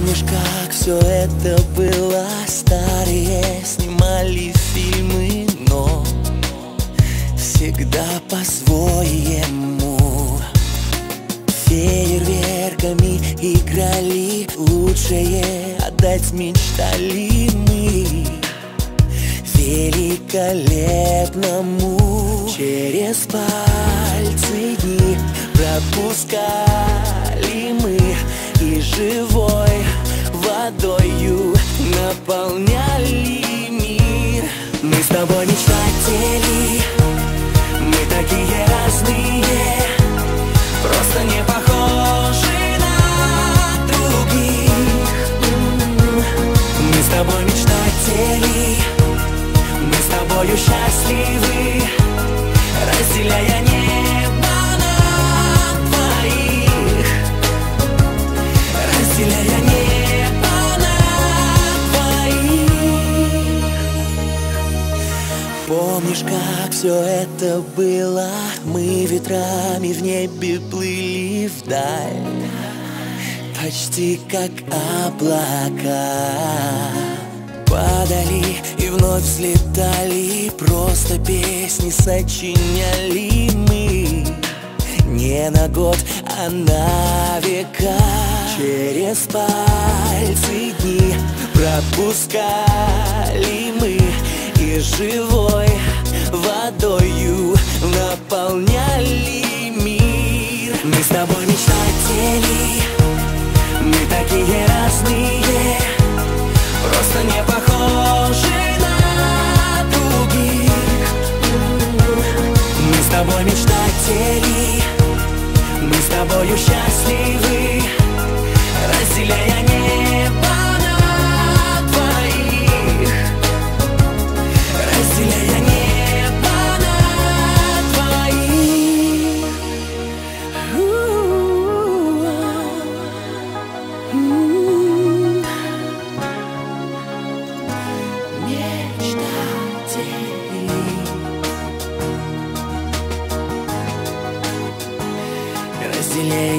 Помнишь, как все это было? Старые снимали фильмы, но Всегда по-своему. Фейерверками играли Лучшее отдать мечтали мы. Великолепному Через пальцы дни пропускали мы. И живой водою наполняли мир. Мы с тобой мечтатели Мы такие разные. Просто не похожи на других. Мы с тобой мечтатели Мы с тобою счастливы Помнишь, как все это было? Мы ветрами в небе плыли вдаль Почти как облака. Падали и вновь взлетали Просто песни сочиняли мы. Не на год, а на века. Через пальцы дни пропускали мы Живой водою наполняли мир. Мы с тобой мечтатели Мы такие разные. Просто не похожи на других. Мы с тобой мечтатели Мы с тобою счастливы Разделяя небо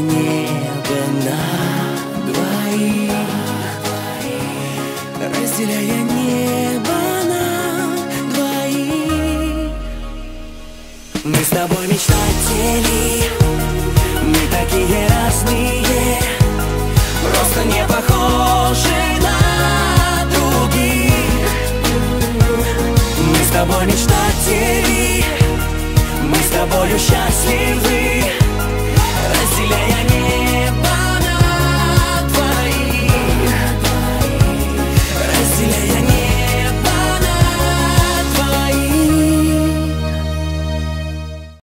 небо на двоих, разделяя небо на двоих. Мы с тобой мечтатели, мы такие разные, просто не похожи на других. Мы с тобой мечтатели, мы с тобою счастливы.